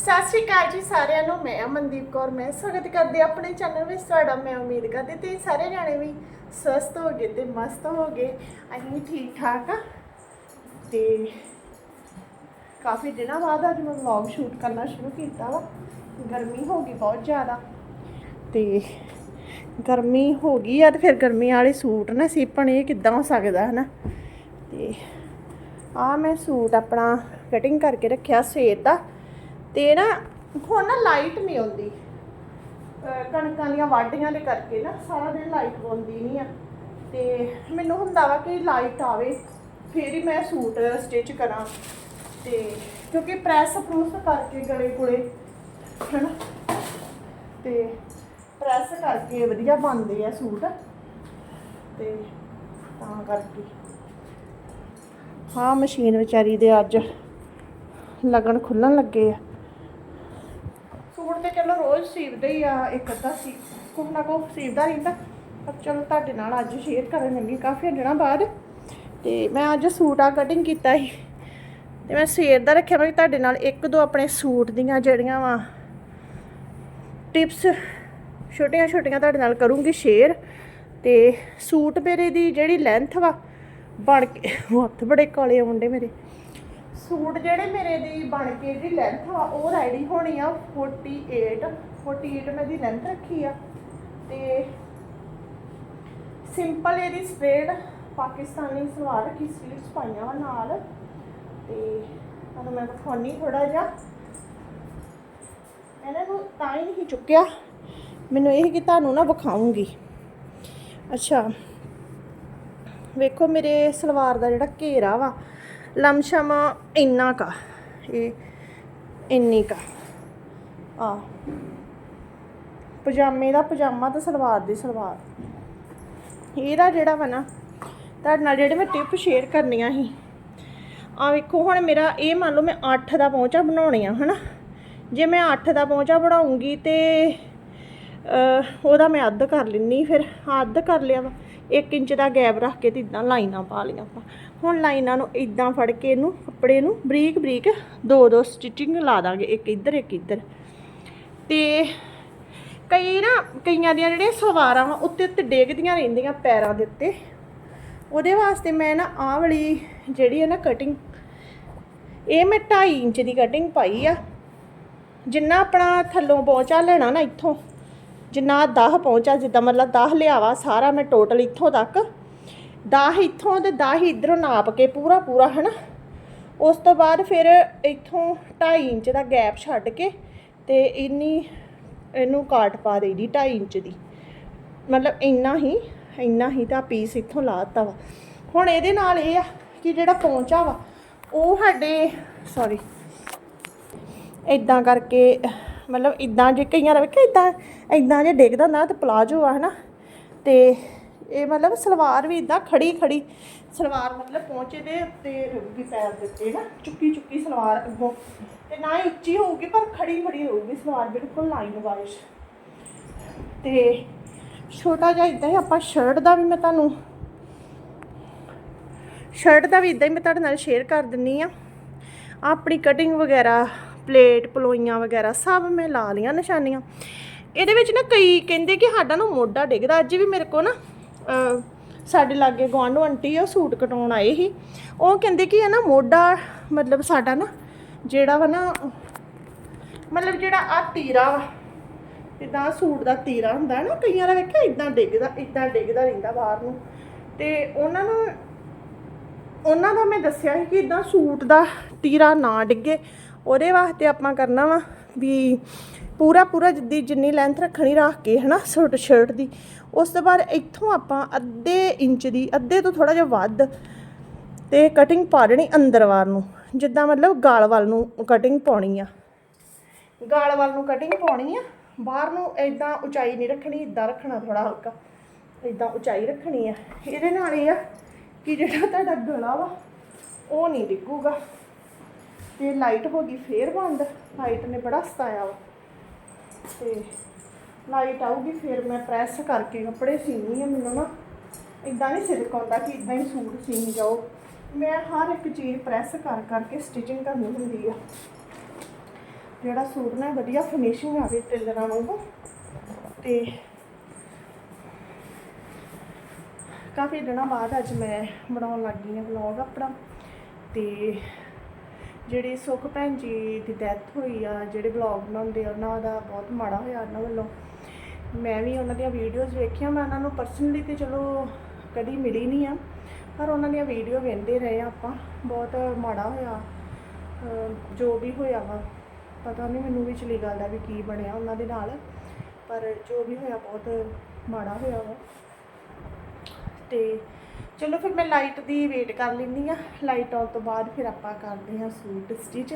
ਸਤਿ ਸ਼੍ਰੀ ਅਕਾਲ ਜੀ ਸਾਰਿਆਂ ਨੂੰ, ਮੈਂ ਅਮਨਦੀਪ ਕੌਰ, ਮੈਂ ਸਵਾਗਤ ਕਰਦੀ ਆਪਣੇ ਚੈਨਲ ਵਿੱਚ। ਤੁਹਾਡਾ ਮੈਂ ਉਮੀਦ ਕਰਦੀ ਤੇ ਸਾਰੇ ਜਾਣੇ ਵੀ ਸਵਸਥ ਹੋ ਗਏ ਤੇ ਮਸਤ ਹੋ ਗਏ। ਅਸੀਂ ਠੀਕ ਠਾਕ ਆ ਤੇ ਕਾਫੀ ਦਿਨਾਂ ਬਾਅਦ ਅੱਜ ਮੈਂ ਵਲੌਗ ਸ਼ੂਟ ਕਰਨਾ ਸ਼ੁਰੂ ਕੀਤਾ ਵਾ। ਗਰਮੀ ਹੋ ਗਈ ਬਹੁਤ ਜ਼ਿਆਦਾ ਤੇ ਗਰਮੀ ਹੋ ਗਈ ਆ ਤੇ ਫਿਰ ਗਰਮੀ ਵਾਲੇ ਸੂਟ ਨਾ ਸੀਪਣ, ਇਹ ਕਿੱਦਾਂ ਹੋ ਸਕਦਾ ਹੈ ਨਾ ਤੇ ਆ ਮੈਂ ਸੂਟ ਆਪਣਾ ਕਟਿੰਗ ਕਰਕੇ ਰੱਖਿਆ ਸਵੇਰ ਦਾ। ਤੇ ਨਾ ਹੁਣ ਨਾ ਲਾਈਟ ਨਹੀਂ ਆਉਂਦੀ। ਕਣਕਾਂ ਦੀਆਂ ਵਾਢੀਆਂ ਦੇ ਕਰਕੇ ਨਾ ਸਾਰਾ ਦਿਨ ਲਾਈਟ ਆਉਂਦੀ ਨਹੀਂ ਆ। ਤੇ ਮੈਨੂੰ ਹੁੰਦਾ ਵਾ ਕਿ ਲਾਈਟ ਆਵੇ, ਫਿਰ ਹੀ ਮੈਂ ਸੂਟ ਸਟਿਚ ਕਰਾਂ। ਤੇ ਕਿਉਂਕਿ ਪ੍ਰੈਸ ਪ੍ਰੂਸ ਕਰਕੇ ਗਲੇ ਗੁਲੇ, ਹਨਾ? ਤੇ ਪ੍ਰੈਸ ਕਰਕੇ ਵਧੀਆ ਬਣਦੇ ਆ ਸੂਟ। ਤੇ ਤਾਂ ਕਰਕੇ। ਹਾਂ, ਮਸ਼ੀਨ ਵਿਚਾਰੀ ਦੇ ਅੱਜ ਲੱਗਣ ਖੁੱਲਣ ਲੱਗੇ ਆ। ਸੂਟ ਤੇ ਚਲੋ ਰੋਜ਼ ਸੀਵਦੇ ਹੀ ਆ, ਇੱਕ ਅੱਧਾ ਸੀ, ਕੁਛ ਨਾ ਕੁਛ ਸੀਵਦਾ ਰਹਿੰਦਾ। ਪਰ ਚਲੋ ਤੁਹਾਡੇ ਨਾਲ ਅੱਜ ਸ਼ੇਅਰ ਕਰਨ ਲੱਗੀ ਕਾਫੀ ਦਿਨਾਂ ਬਾਅਦ। ਤੇ ਮੈਂ ਅੱਜ ਸੂਟ ਆ ਕਟਿੰਗ ਕੀਤਾ ਸੀ। ਤੇ ਮੈਂ ਸਵੇਰ ਦਾ ਰੱਖਿਆ, ਮੈਂ ਤੁਹਾਡੇ ਨਾਲ ਇੱਕ ਦੋ ਆਪਣੇ ਸੂਟ ਦੀਆਂ ਜਿਹੜੀਆਂ ਵਾ ਟਿਪਸ ਛੋਟੀਆਂ ਛੋਟੀਆਂ ਤੁਹਾਡੇ ਨਾਲ ਕਰੂੰਗੀ ਸ਼ੇਅਰ ਤੇ ਸੂਟ ਮੇਰੇ ਦੀ ਜਿਹੜੀ ਲੈਂਥ ਵਾ, ਬਣ ਕੇ, ਹੱਥ ਬੜੇ ਕਾਲੇ ਆਉਂਦੇ ਮੇਰੇ। ਸੂਟ ਜਿਹੜੇ ਮੇਰੇ ਦੀ ਬਣ ਕੇ ਜਿਹੜੀ ਲੈਂਥ ਆ ਉਹ ਰੈਡੀ ਹੋਣੀ ਆ 48 48 ਮੈਂ ਦੀ ਲੈਂਥ ਰੱਖੀ ਆ। ਤੇ ਸਿੰਪਲ ਇਹਦੀ ਸਟ੍ਰੇਟ ਪਾਕਿਸਤਾਨੀ ਸਲਵਾਰ ਰੱਖੀ, ਸਲੀਵਸ ਪਾਈਆਂ ਵਾ ਨਾਲ। ਤੇ ਤੁਹਾਨੂੰ ਮੈਂ ਦਿਖਾਉਣੀ ਥੋੜਾ ਜਿਹਾ। ਇਹਨਾਂ ਨੂੰ ਤਾਂ ਹੀ ਨਹੀਂ ਚੁੱਕਿਆ। ਮੈਨੂੰ ਇਹ ਕਿ ਤੁਹਾਨੂੰ ਨਾ ਵਿਖਾਉਂਗੀ। ਅੱਛਾ, ਵੇਖੋ ਮੇਰੇ ਸਲਵਾਰ ਦਾ ਜਿਹੜਾ ਘੇਰਾ ਵਾ ਲਮਸ਼ਮ ਇੰਨਾ ਕਾ ਇਹ ਇੰਨੀ ਕਾ। ਆ। ਪਜਾਮੇ ਦਾ ਪਜਾਮਾ ਤੇ ਸਲਵਾਰ ਦੀ ਸਲਵਾਰ। ਇਹਦਾ ਜਿਹੜਾ ਵਾ ਨਾ ਤੁਹਾਡੇ ਨਾਲ ਜਿਹੜੇ ਮੈਂ ਟਿਪ ਸ਼ੇਅਰ ਕਰਨੀਆਂ ਸੀ ਆ ਵੇਖੋ ਹੁਣ ਮੇਰਾ ਇਹ ਮੰਨ ਲਓ ਮੈਂ 8 ਦਾ ਪਹੁੰਚਾ ਬਣਾਉਣੀ ਆ ਹਨਾ? ਜੇ ਮੈਂ 8 ਦਾ ਪਹੁੰਚਾ ਬਣਾਉਂਗੀ ਤੇ ਅਹ, ਉਹਦਾ ਮੈਂ ਅੱਧ ਕਰ ਲੈਣੀ ਫਿਰ। ਅੱਧ ਕਰ ਲਿਆ ਵਾ। 1 ਇੰਚ ਦਾ ਗੈਪ ਰੱਖ ਕੇ ਤੇ ਇਦਾਂ ਲਾਈਨਾਂ ਪਾ ਲਈਆਂ ਆਪਾਂ। ਹੁਣ ਲਾਈਨਾਂ ਨੂੰ ਇਦਾਂ ਫੜ ਕੇ ਇਹਨੂੰ, ਕੱਪੜੇ ਨੂੰ ਬਰੀਕ ਬਰੀਕ ਦੋ ਦੋ ਸਟਿਚਿੰਗ ਲਾ ਦਾਂਗੇ, ਇੱਕ ਇੱਧਰ ਇੱਕ ਇੱਧਰ। ਤੇ ਕਈ ਨਾ, ਕਈਆਂ ਦੀਆਂ ਜਿਹੜੀਆਂ ਸਵਾਰਾਂ ਵਾ, ਉੱਤੇ ਉੱਤੇ ਡੇਗਦੀਆਂ ਰਹਿੰਦੀਆਂ ਪੈਰਾਂ ਦੇ ਉੱਤੇ। ਉਹਦੇ ਵਾਸਤੇ ਮੈਂ ਨਾ ਆਹ ਵਾਲੀ ਜਿਹੜੀ ਹੈ ਨਾ ਕਟਿੰਗ ਇਹ ਮੈਂ 2.5 ਇੰਚ ਦੀ ਕਟਿੰਗ ਪਾਈ ਆ। ਜਿੰਨਾ ਆਪਣਾ ਥੱਲੋਂ ਪਹੁੰਚਾ ਲੈਣਾ ਨਾ ਇੱਥੋਂ, ਜਿੰਨਾ 10 ਪਹੁੰਚਾ, ਜਿੱਦਾਂ ਮਤਲਬ 10 ਲਿਆਵਾ ਸਾਰਾ ਮੈਂ ਟੋਟਲ ਇੱਥੋਂ ਤੱਕ। 10 ਇੱਥੋਂ ਤੇ 10 ਇਧਰੋਂ ਨਾਪ ਕੇ ਪੂਰਾ ਪੂਰਾ, ਹਨਾ? ਉਸ ਤੋਂ ਬਾਅਦ ਫਿਰ ਇੱਥੋਂ 2.5 ਇੰਚ ਦਾ ਗੈਪ ਛੱਡ ਕੇ ਤੇ ਇੰਨੀ ਇਹਨੂੰ ਕਾਟ ਪਾ ਦੇਈਦੀ 2.5 ਇੰਚ ਦੀ। ਮਤਲਬ ਇੰਨਾ ਹੀ ਇੰਨਾ ਹੀ ਤਾਂ ਪੀਸ ਇੱਥੋਂ ਲਾਤਾ ਵਾ। ਹੁਣ ਇਹਦੇ ਨਾਲ ਇਹ ਆ ਕਿ ਜਿਹੜਾ ਪਹੁੰਚਾ ਵਾ, ਉਹ ਸਾਡੇ ਸੌਰੀ ਇਦਾਂ ਕਰਕੇ, ਮਤਲਬ ਇਦਾਂ ਜੇ ਕਈਆਂ ਦਾ ਵੇਖਿਆ ਇਦਾਂ ਇਦਾਂ ਜੇ ਡਿੱਗਦਾ ਹੁੰਦਾ ਤੇ ਪਲਾਜੋ ਆ, ਹਨਾ? ਤੇ ਇਹ ਮਤਲਬ ਸਲਵਾਰ ਵੀ ਇਦਾਂ ਖੜੀ ਖੜੀ ਸਲਵਾਰ ਮਤਲਬ ਪਹੁੰਚੇ ਦੇ ਉੱਤੇ ਰਹੂਗੀ ਪੈਰ ਦੇ ਉੱਤੇ ਨਾ, ਚੁੱਕੀ ਚੁੱਕੀ ਸਲਵਾਰ ਅੱਗੋਂ। ਤੇ ਨਾ ਹੀ ਉੱਚੀ ਹੋਊਗੀ, ਪਰ ਖੜੀ ਖੜੀ ਰਹੂਗੀ ਸਲਵਾਰ, ਬਿਲਕੁਲ ਲਾਈਨ ਵਾਈਜ਼। ਤੇ ਛੋਟਾ ਜਿਹਾ ਇਦਾਂ ਹੀ ਆਪਾਂ ਸ਼ਰਟ ਦਾ ਵੀ ਮੈਂ ਤੁਹਾਨੂੰ ਸ਼ਰਟ ਦਾ ਵੀ ਇਦਾਂ ਹੀ ਮੈਂ ਤੁਹਾਡੇ ਨਾਲ ਸ਼ੇਅਰ ਕਰ ਦਿੰਨੀ ਆ। ਆਪਣੀ ਕਟਿੰਗ ਵਗੈਰਾ ਪਲੇਟ ਪਲੋਈਆਂ ਵਗੈਰਾ ਸਭ ਮੈਂ ਲਾ ਲੀਆਂ ਨਿਸ਼ਾਨੀਆਂ। ਇਹਦੇ ਵਿੱਚ ਨਾ ਕਈ ਕਹਿੰਦੇ ਕਿ ਸਾਡਾ ਨਾ ਮੋਢਾ ਡਿੱਗਦਾ, ਅੱਜ ਵੀ ਮੇਰੇ ਕੋ ਨਾ ਸਾਡੇ ਲਾਗੇ ਗੁਆਂਢੋ ਆਂਟੀ ਆ, ਸੂਟ ਕਟਾਉਣ ਆਏ ਸੀ। ਉਹ ਕਹਿੰਦੇ ਕਿ ਇਹ ਨਾ ਮੋਢਾ, ਮਤਲਬ ਸਾਡਾ ਨਾ ਜਿਹੜਾ ਵਾ ਨਾ, ਮਤਲਬ ਜਿਹੜਾ ਆ ਤੀਰਾ ਵਾ, ਜਿੱਦਾਂ ਸੂਟ ਦਾ ਤੀਰਾ ਹੁੰਦਾ ਨਾ, ਕਈਆਂ ਦਾ ਵੇਖਿਆ ਇਦਾਂ ਡਿੱਗਦਾ ਇਦਾਂ ਡਿੱਗਦਾ ਰਹਿੰਦਾ ਬਾਹਰ ਨੂੰ। ਤੇ ਉਹਨਾਂ ਨੂੰ, ਉਹਨਾਂ ਦਾ ਮੈਂ ਦੱਸਿਆ ਸੀ ਕਿ ਇਦਾਂ ਸੂਟ ਦਾ ਤੀਰਾ ਨਾ ਡਿੱਗੇ। ਉਹਦੇ ਵਾਸਤੇ ਆਪਾਂ ਕਰਨਾ ਵਾ ਵੀ ਪੂਰਾ ਪੂਰਾ ਜਿੱਦੀ ਜਿੰਨੀ ਲੈਂਥ ਰੱਖਣੀ ਰੱਖ ਕੇ ਹਨਾ, ਸੂਟ ਸ਼ਰਟ ਦੀ, ਉਸ ਤੋਂ ਬਾਅਦ ਇੱਥੋਂ ਆਪਾਂ ਅੱਧੇ ਇੰਚ ਦੀ, ਅੱਧੇ ਤੋਂ ਥੋੜਾ ਜਿਹਾ ਵੱਧ ਤੇ ਕਟਿੰਗ ਪਾ ਦੇਣੀ ਅੰਦਰ ਵਾਰ ਨੂੰ, ਜਿੱਦਾਂ ਮਤਲਬ ਗਾਲ ਵੱਲ ਨੂੰ ਕਟਿੰਗ ਪਾਉਣੀ ਆ। ਗਾਲ ਵੱਲ ਨੂੰ ਕਟਿੰਗ ਪਾਉਣੀ ਆ, ਬਾਹਰ ਨੂੰ ਇਦਾਂ ਉਚਾਈ ਨਹੀਂ ਰੱਖਣੀ ਇਦਾਂ ਰੱਖਣਾ ਥੋੜਾ ਹਲਕਾ ਇਦਾਂ ਉਚਾਈ ਰੱਖਣੀ ਆ। ਇਹਦੇ ਨਾਲ ਇਹ ਆ ਕਿ ਜਿਹੜਾ ਤੁਹਾਡਾ ਗਲਾ ਵਾ, ਉਹ ਨਹੀਂ ਡਿੱਗੂਗਾ। ਤੇ ਲਾਈਟ ਹੋ ਗਈ ਫੇਰ ਬੰਦ ਲਾਈਟ ਨੇ ਬੜਾ ਸਤਾਇਆ ਵਾ। ਤੇ ਲਾਈਟ ਆਊਗੀ, ਫਿਰ ਮੈਂ ਪ੍ਰੈਸ ਕਰਕੇ ਕੱਪੜੇ ਸੀਨੀ ਆ ਮੈਨੂੰ ਨਾ। ਇਦਾਂ ਨਹੀਂ ਸਿਰਕ ਆਉਂਦਾ ਕਿ ਇਦਾਂ ਹੀ ਸੂਟ ਸੀਨ ਜਾਓ। ਮੈਂ ਹਰ ਇੱਕ ਚੀਜ਼ ਪ੍ਰੈਸ ਕਰ ਕਰਕੇ ਸਟਿਚਿੰਗ ਕਰਨੀ ਹੁੰਦੀ ਆ। ਜਿਹੜਾ ਸੂਟ ਨਾ ਵਧੀਆ ਫਿਨਿਸ਼ਿੰਗ ਆਵੇ ਟੇਲਰਾਂ ਵਾਂਗੂ ਤੇ ਕਾਫੀ ਦਿਨਾਂ ਬਾਅਦ ਅੱਜ ਮੈਂ ਬਣਾਉਣ ਲੱਗੀ ਹਾਂ ਵਲੌਗ ਆਪਣਾ। ਤੇ ਜਿਹੜੀ ਸੁਖ ਭੈਣ ਜੀ ਦੀ ਡੈਥ ਹੋਈ ਆ, ਜਿਹੜੇ ਵਲੌਗ ਬਣਾਉਂਦੇ ਆ, ਉਹਨਾਂ ਦਾ ਬਹੁਤ ਮਾੜਾ ਹੋਇਆ ਉਹਨਾਂ ਵੱਲੋਂ। ਮੈਂ ਵੀ ਉਹਨਾਂ ਦੀਆਂ ਵੀਡੀਓਜ਼ ਵੇਖੀਆਂ, ਮੈਂ ਉਹਨਾਂ ਨੂੰ ਪਰਸਨਲੀ ਤੇ ਚਲੋ ਕਦੀ ਮਿਲੀ ਨਹੀਂ ਆ, ਪਰ ਉਹਨਾਂ ਦੀਆਂ ਵੀਡੀਓ ਵੇਖਦੇ ਰਹੇ ਆ ਆਪਾਂ, ਬਹੁਤ ਮਾੜਾ ਹੋਇਆ ਜੋ ਵੀ ਹੋਇਆ ਵਾ, ਪਤਾ ਨਹੀਂ ਮੈਨੂੰ ਵੀ ਚਲੀ ਗੱਲ ਦਾ ਵੀ ਕੀ ਬਣਿਆ ਉਹਨਾਂ ਦੇ ਨਾਲ, ਪਰ ਜੋ ਵੀ ਹੋਇਆ ਬਹੁਤ ਮਾੜਾ ਹੋਇਆ ਵਾ। ਤੇ ਚਲੋ ਫਿਰ ਮੈਂ ਲਾਈਟ ਦੀ ਵੇਟ ਕਰ ਲੈਂਦੀ ਆ ਲਾਈਟ ਆਉਣ ਤੋਂ ਬਾਅਦ ਫਿਰ ਆਪਾਂ ਕਰਦੇ ਹਾਂ ਸੂਟ ਸਟਿਚ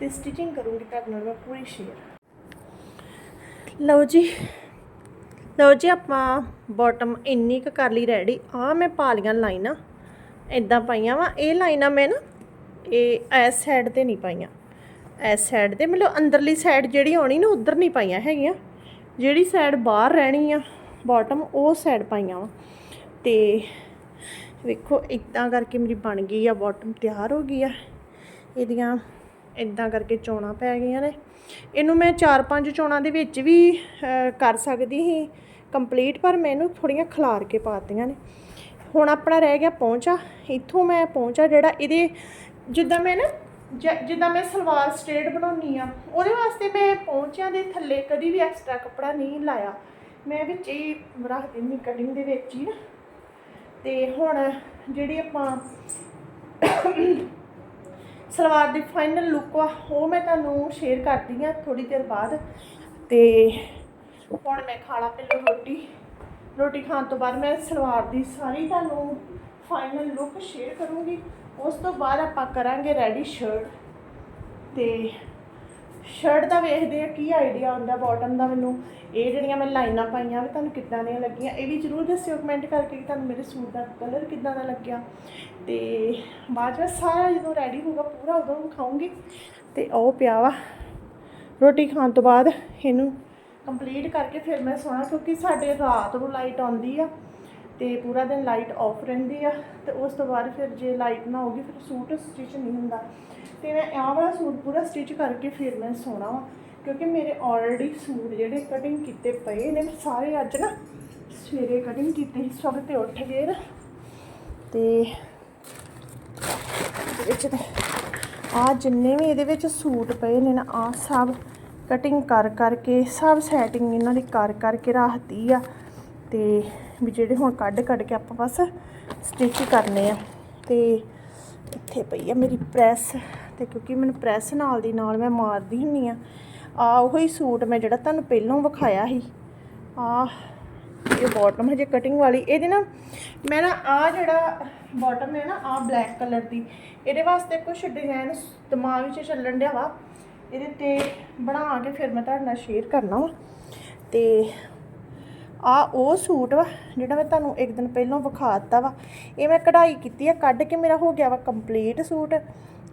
ਤੇ ਸਟਿਚਿੰਗ ਕਰੂੰਗੀ ਤੁਹਾਡੇ ਨਾਲ ਮੈਂ ਪੂਰੀ ਸ਼ੇਅਰ ਲਓ ਜੀ ਲਓ ਜੀ ਆਪਾਂ ਬਾਟਮ ਇੰਨੀ ਕੁ ਕਰ ਲਈ ਰੈਡੀ ਆ ਮੈਂ ਪਾ ਲੀਆਂ ਲਾਈਨਾਂ ਇਦਾਂ ਪਾਈਆਂ ਵਾ। ਇਹ ਲਾਈਨਾਂ ਮੈਂ ਨਾ, ਇਹ ਐਸ ਸਾਈਡ ਤੇ ਨਹੀਂ ਪਾਈਆਂ। ਐਸ ਸਾਈਡ ਤੇ ਮਤਲਬ ਅੰਦਰਲੀ ਸਾਈਡ ਜਿਹੜੀ ਆਉਣੀ ਨਾ ਉਧਰ ਨਹੀਂ ਪਾਈਆਂ ਹੈਗੀਆਂ। ਜਿਹੜੀ ਸਾਈਡ ਬਾਹਰ ਰਹਿਣੀ ਆ ਬਾਟਮ ਉਹ ਸਾਈਡ ਪਾਈਆਂ ਵਾ। ਤੇ ਵੇਖੋ ਇਦਾਂ ਕਰਕੇ ਮੇਰੀ ਬਣ ਗਈ ਆ ਬਾਟਮ ਤਿਆਰ ਹੋ ਗਈ ਆ। ਇਹਦੀਆਂ ਇਦਾਂ ਕਰਕੇ ਚੋਣਾਂ ਪੈ ਗਈਆਂ ਨੇ। ਇਹਨੂੰ ਮੈਂ 4-5 ਚੋਣਾਂ ਦੇ ਵਿੱਚ ਵੀ ਕਰ ਸਕਦੀ ਸੀ ਕੰਪਲੀਟ ਪਰ ਮੈਂ ਇਹਨੂੰ ਥੋੜੀਆਂ ਖਲਾਰ ਕੇ ਪਾਤੀਆਂ ਨੇ। ਹੁਣ ਆਪਣਾ ਰਹਿ ਗਿਆ ਪਹੁੰਚਾ ਇੱਥੋਂ ਮੈਂ ਪਹੁੰਚਾ ਜਿਹੜਾ ਇਹਦੇ, ਜਿੱਦਾਂ ਮੈਂ ਨਾ ਜਿੱਦਾਂ ਮੈਂ ਸਲਵਾਰ ਸਟ੍ਰੇਟ ਬਣਾਉਣੀ ਆ, ਉਹਦੇ ਵਾਸਤੇ ਮੈਂ ਪਹੁੰਚਿਆਂ ਦੇ ਥੱਲੇ ਕਦੀ ਵੀ ਐਕਸਟਰਾ ਕੱਪੜਾ ਨਹੀਂ ਲਾਇਆ। ਮੈਂ ਵਿੱਚ ਹੀ ਰੱਖ ਦਿੰਦੀ ਕਟਿੰਗ ਦੇ ਵਿੱਚ ਹੀ ਨਾ। ਤੇ ਹੁਣ ਜਿਹੜੀ ਆਪਾਂ ਸਲਵਾਰ ਦੀ ਫਾਈਨਲ ਲੁੱਕ ਆ, ਉਹ ਮੈਂ ਤੁਹਾਨੂੰ ਸ਼ੇਅਰ ਕਰਦੀ ਆ ਥੋੜੀ ਦੇਰ ਬਾਅਦ। ਤੇ ਹੁਣ ਮੈਂ ਖਾਣਾ ਪਹਿਲਾਂ ਰੋਟੀ। ਰੋਟੀ ਖਾਣ ਤੋਂ ਬਾਅਦ ਮੈਂ ਸਲਵਾਰ ਦੀ ਸਾਰੀ ਤੁਹਾਨੂੰ ਫਾਈਨਲ ਲੁੱਕ ਸ਼ੇਅਰ ਕਰੂੰਗੀ। ਉਸ ਤੋਂ ਬਾਅਦ ਆਪਾਂ ਕਰਾਂਗੇ ਰੈਡੀ ਸ਼ਰਟ ਤੇ ਸ਼ਰਟ ਦਾ ਵੇਖਦੇ ਆ, ਕੀ ਆਈਡੀਆ ਆਉਂਦਾ ਬਾਟਮ ਦਾ ਮੈਨੂੰ। ਇਹ ਜਿਹੜੀਆਂ ਮੈਂ ਲਾਈਨਾਂ ਪਾਈਆਂ ਵੀ ਤੁਹਾਨੂੰ ਕਿੱਦਾਂ ਦੀਆਂ ਲੱਗੀਆਂ, ਇਹ ਵੀ ਜਰੂਰ ਦੱਸਿਓ ਕਮੈਂਟ ਕਰਕੇ ਕਿ ਤੁਹਾਨੂੰ ਮੇਰੇ ਸੂਟ ਦਾ ਕਲਰ ਕਿੱਦਾਂ ਦਾ ਲੱਗਿਆ। ਤੇ ਬਾਅਦ ਵਿੱਚ ਸਾਰਾ ਜਦੋਂ ਰੈਡੀ ਹੋਊਗਾ, ਪੂਰਾ ਉਦੋਂ ਖਾਉਂਗੀ ਤੇ ਉਹ ਪਿਆ ਵਾ, ਰੋਟੀ ਖਾਣ ਤੋਂ ਬਾਅਦ ਇਹਨੂੰ ਕੰਪਲੀਟ ਕਰਕੇ ਫਿਰ ਮੈਂ ਸੋਣਾ, ਕਿਉਂਕਿ ਸਾਡੇ ਰਾਤ ਨੂੰ ਲਾਈਟ ਆਉਂਦੀ ਆ, ਤੇ ਪੂਰਾ ਦਿਨ ਲਾਈਟ ਆਫ ਰਹਿੰਦੀ ਆ। ਤੇ ਉਸ ਤੋਂ ਬਾਅਦ ਫਿਰ ਜੇ ਲਾਈਟ ਨਾ ਹੋਊਗੀ ਫਿਰ ਸੂਟ ਸਟਿਚ ਨਹੀਂ ਹੁੰਦਾ। ਤੇ ਮੈਂ ਆਹ ਵਾਲਾ ਸੂਟ ਪੂਰਾ ਸਟਿਚ ਕਰਕੇ ਫਿਰ ਮੈਂ ਸੋਣਾ ਵਾ, ਕਿਉਂਕਿ ਮੇਰੇ ਆਲਰੇਡੀ ਸੂਟ ਜਿਹੜੇ ਕਟਿੰਗ ਕੀਤੇ ਪਏ ਨੇ, ਸਾਰੇ ਅੱਜ ਨਾ ਸਵੇਰੇ ਕਟਿੰਗ ਕੀਤੀ ਸੀ, ਸਭ ਤੇ ਉੱਠ ਗਏ ਨਾ। ਤੇ ਇਹਦੇ ਵਿੱਚ ਤੇ ਆ ਜਿੰਨੇ ਵੀ ਇਹਦੇ ਵਿੱਚ ਸੂਟ ਪਏ ਨੇ ਨਾ ਆ ਸਭ ਕਟਿੰਗ ਕਰ ਕਰਕੇ, ਸਭ ਸੈਟਿੰਗ ਇਹਨਾਂ ਦੀ ਕਰ ਕਰਕੇ ਰੱਖਦੀ ਆ। ਤੇ ਵੀ ਜਿਹੜੇ ਹੁਣ ਕੱਢ ਕੱਢ ਕੇ ਆਪਾਂ ਬਸ ਸਟਿਚ ਕਰਨੇ ਆ। ਤੇ ਇੱਥੇ ਪਈ ਆ ਮੇਰੀ ਪ੍ਰੈਸ। ਤੇ ਕਿਉਂਕਿ ਮੈਨੂੰ ਪ੍ਰੈਸ ਨਾਲ ਦੀ ਨਾਲ ਮੈਂ ਮਾਰਦੀ ਹੁੰਨੀ ਆ। ਆ ਹੀ ਸੂਟ ਮੈਂ ਜਿਹੜਾ ਤੁਹਾਨੂੰ ਪਹਿਲਾਂ ਵਿਖਾਇਆ ਸੀ। ਆ, ਇਹ ਬਾਟਮ ਹਜੇ ਕਟਿੰਗ ਵਾਲੀ। ਇਹਦੇ ਨਾ ਮੈਂ ਨਾ ਆ ਜਿਹੜਾ ਬਾਟਮ ਹੈ ਨਾ, ਆ ਬਲੈਕ ਕਲਰ ਦੀ। ਇਹਦੇ ਵਾਸਤੇ ਕੁਝ ਡਿਜ਼ਾਈਨ ਦਿਮਾਗ ਵਿੱਚ ਚੱਲਣ ਡਿਆ ਵਾ। ਇਹਦੇ ਤੇ ਬਣਾ ਕੇ ਫਿਰ ਮੈਂ ਤੁਹਾਡੇ ਨਾਲ ਸ਼ੇਅਰ ਕਰਨਾ ਵਾ। ਤੇ ਆ ਉਹ ਸੂਟ ਵਾ, ਜਿਹੜਾ ਮੈਂ ਤੁਹਾਨੂੰ ਇੱਕ ਦਿਨ ਪਹਿਲਾਂ ਵਿਖਾ ਦਿੱਤਾ ਵਾ। ਇਹ ਮੈਂ ਕਢਾਈ ਕੀਤੀ ਆ, ਕੱਢ ਕੇ ਮੇਰਾ ਹੋ ਗਿਆ ਵਾ ਕੰਪਲੀਟ ਸੂਟ।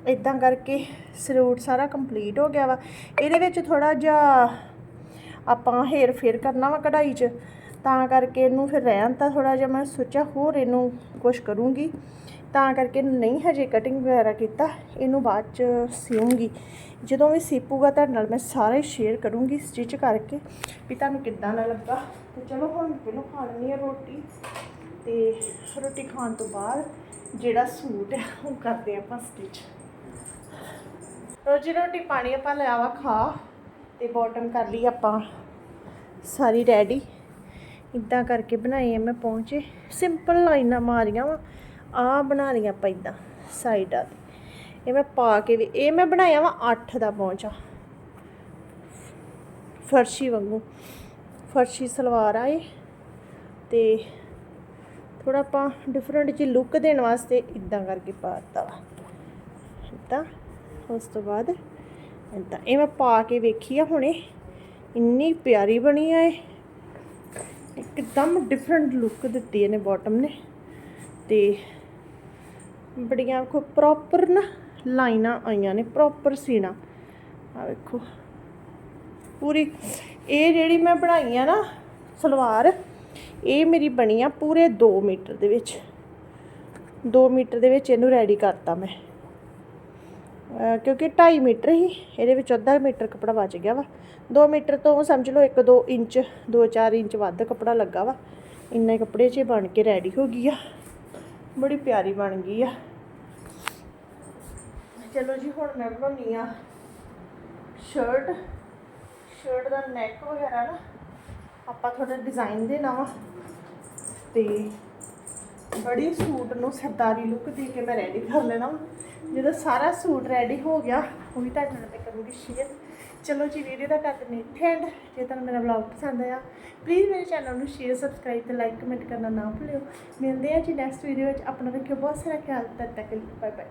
ਇਦਾਂ ਕਰਕੇ ਸੂਟ ਸਾਰਾ ਕੰਪਲੀਟ ਹੋ ਗਿਆ ਵਾ। ਇਹਦੇ ਵਿੱਚ ਥੋੜਾ ਜਿਹਾ ਆਪਾਂ ਹੇਰ ਫੇਰ ਕਰਨਾ ਵਾ ਕਢਾਈ 'ਚ। ਤਾਂ ਕਰਕੇ ਇਹਨੂੰ ਫਿਰ ਰਹਿਣ ਤਾਂ ਥੋੜਾ ਜਿਹਾ ਮੈਂ ਸੋਚਿਆ ਹੋਰ ਇਹਨੂੰ ਕੁਝ ਕਰੂੰਗੀ। ਤਾਂ ਕਰਕੇ ਨਹੀਂ ਹਜੇ ਕਟਿੰਗ ਵਗੈਰਾ ਕੀਤਾ, ਇਹਨੂੰ ਬਾਅਦ 'ਚ ਸਿਉਂਗੀ ਜਦੋਂ ਵੀ ਸੀਪੂਗਾ ਤੁਹਾਡੇ ਨਾਲ ਮੈਂ ਸਾਰਾ ਸ਼ੇਅਰ ਕਰੂੰਗੀ ਸਟਿਚ ਕਰਕੇ ਵੀ ਤੁਹਾਨੂੰ ਕਿੱਦਾਂ ਦਾ ਲੱਗਾ। ਤੇ ਚਲੋ ਹੁਣ ਮੈਨੂੰ ਖਾ ਲੈਂਦੀ ਹਾਂ ਰੋਟੀ ਤੇ ਰੋਟੀ ਖਾਣ ਤੋਂ ਬਾਅਦ ਜਿਹੜਾ ਸੂਟ ਹੈ ਉਹ ਕਰਦੇ ਆਪਾਂ ਸਟਿਚ ਰੋਜੀ ਰੋਟੀ ਪਾਣੀ ਆਪਾਂ ਲਿਆ ਵਾ ਖਾ ਤੇ ਬਾਟਮ ਕਰ ਲਈ ਆਪਾਂ ਸਾਰੀ ਰੈਡੀ। ਇਦਾਂ ਕਰਕੇ ਬਣਾਈ ਆ ਮੈਂ ਪਹੁੰਚੇ ਸਿੰਪਲ ਲਾਈਨਾਂ ਮਾਰੀਆਂ ਵਾ। ਆ ਬਣਾ ਲਈਆਂ ਆਪਾਂ ਇਦਾਂ ਸਾਈਡਾਂ ਤੇ। ਇਹ ਮੈਂ ਪਾ ਕੇ ਵੀ, ਇਹ ਮੈਂ ਬਣਾਇਆ ਵਾ 8 ਦਾ ਪਹੁੰਚਾ ਫਰਸ਼ੀ ਵਾਂਗੂ। ਫਰਸ਼ੀ ਸਲਵਾਰ ਆ ਇਹ। ਤੇ ਥੋੜਾ ਆਪਾਂ ਡਿਫਰੈਂਟ ਜੀ ਲੁੱਕ ਦੇਣ ਵਾਸਤੇ ਇਦਾਂ ਕਰਕੇ ਪਾਤਾ ਵਾ। ਇਦਾਂ ਉਸ ਤੋਂ ਬਾਅਦ ਇਦਾਂ ਇਹ ਮੈਂ ਪਾ ਕੇ ਵੇਖੀ ਆ ਹੁਣੇ। ਇੰਨੀ ਪਿਆਰੀ ਬਣੀ ਆ ਇਹ। ਇੱਕਦਮ ਡਿਫਰੈਂਟ ਲੁੱਕ ਦਿੱਤੀ ਇਹਨੇ ਬਾਟਮ ਨੇ। ਤੇ ਬੜੀਆਂ ਕੋ ਪ੍ਰੋਪਰ ਨਾ ਲਾਈਨਾਂ ਆਈਆਂ ਨੇ ਪ੍ਰੋਪਰ ਸੀਣਾ। ਆ ਵੇਖੋ। ਪੂਰੀ ਇਹ ਜਿਹੜੀ ਮੈਂ ਬਣਾਈ ਆ ਨਾ ਸਲਵਾਰ, ਇਹ ਮੇਰੀ ਬਣੀ ਆ ਪੂਰੇ 2 ਮੀਟਰ ਦੇ ਵਿੱਚ। 2 ਮੀਟਰ ਦੇ ਵਿੱਚ ਇਹਨੂੰ ਰੈਡੀ ਕਰਤਾ ਮੈਂ। ਕਿਉਂਕਿ 2.5 ਮੀਟਰ ਹੀ, ਇਹਦੇ ਵਿੱਚ ਅੱਧਾ ਮੀਟਰ ਕੱਪੜਾ ਬਚ ਗਿਆ ਵਾ। 2 ਮੀਟਰ ਤੋਂ ਸਮਝ ਲਓ 1-2 ਇੰਚ 2-4 ਇੰਚ ਵੱਧ ਕੱਪੜਾ ਲੱਗਾ ਵਾ। ਇੰਨੇ ਕੱਪੜੇ 'ਚ ਬਣ ਕੇ ਰੈਡੀ ਹੋ ਗਈ ਆ। ਬੜੀ ਪਿਆਰੀ ਬਣ ਗਈ ਆ। ਚਲੋ ਜੀ, ਹੁਣ ਮੈਂ ਬਣਾਉਣੀ ਆ ਸ਼ਰਟ ਸ਼ਰਟ ਦਾ ਨੈਕ ਵਗੈਰਾ ਨਾ, ਆਪਾਂ ਥੋੜਾ ਡਿਜ਼ਾਈਨ ਦੇਣਾ ਵਾ ਤੇ ਬੜੀ ਸੂਟ ਨੂੰ ਸਰਦਾਰੀ ਲੁੱਕ ਦੇ ਕੇ ਮੈਂ ਰੈਡੀ ਕਰ ਲੈਣਾ ਵਾ। ਜਦੋਂ ਸਾਰਾ ਸੂਟ ਰੈਡੀ ਹੋ ਗਿਆ, ਉਹ ਵੀ ਤੁਹਾਡੇ ਨਾਲ ਮੈਂ ਕਰੂੰਗੀ ਸ਼ੇਅਰ ਚਲੋ ਜੀ ਵੀਡੀਓ ਦਾ ਕਰ ਦਿੰਦੇ ਠੰਡ ਜੇ ਤੁਹਾਨੂੰ ਮੇਰਾ ਵਲੌਗ ਪਸੰਦ ਆਇਆ ਪਲੀਜ਼ ਮੇਰੇ ਚੈਨਲ ਨੂੰ ਸ਼ੇਅਰ ਸਬਸਕ੍ਰਾਈਬ ਤੇ ਲਾਈਕ ਕਮੈਂਟ ਕਰਨਾ ਨਾ ਭੁੱਲਿਓ। ਮਿਲਦੇ ਹਾਂ ਜੀ ਨੈਕਸਟ ਵੀਡੀਓ ਵਿੱਚ। ਆਪਣਾ ਰੱਖਿਓ ਬਹੁਤ ਸਾਰਾ ਖਿਆਲ। ਤਦ ਤੱਕ ਬਾਏ ਬਾਏ